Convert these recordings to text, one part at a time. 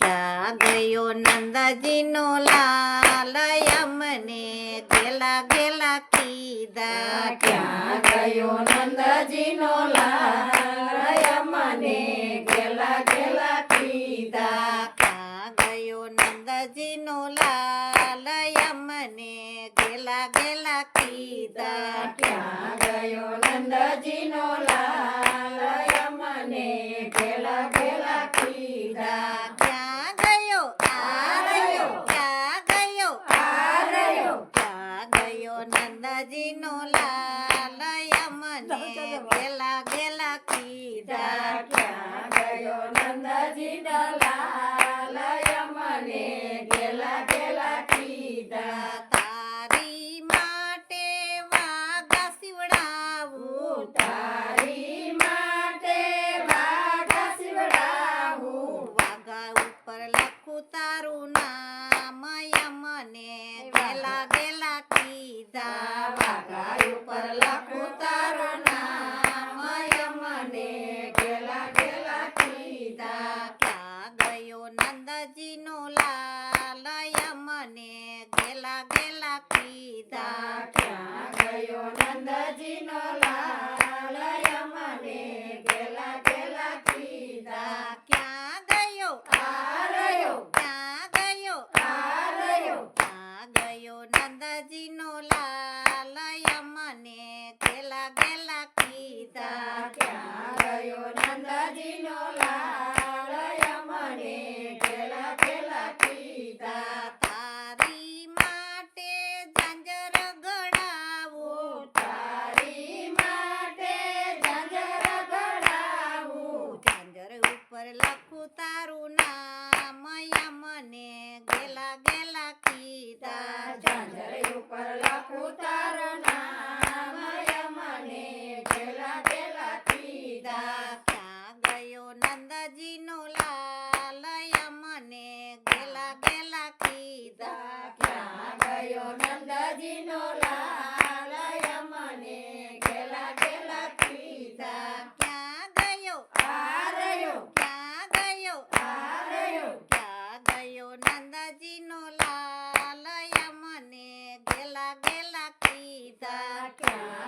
ક્યાં ગયો નંદજીનો લાલ અમને ગેલા ગેલા કીધા. ક્યાં ગયો નંદજીનો લાલ અમને ગેલા ગેલા કીધા. નંદજીનો લાલ મને ગેલા ગેલા કીધા. ક્યાં ગયો નંદજી નંદજીનો लखुता Itacá.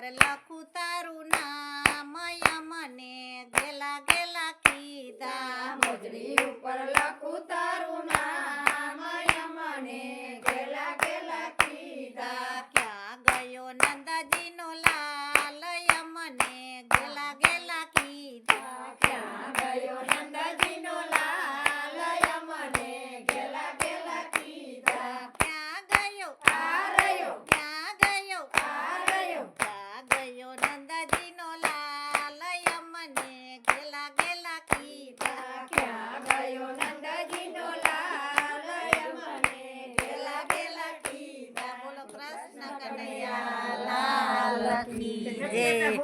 ವರಲ್ಲ ಕೂತಾರು de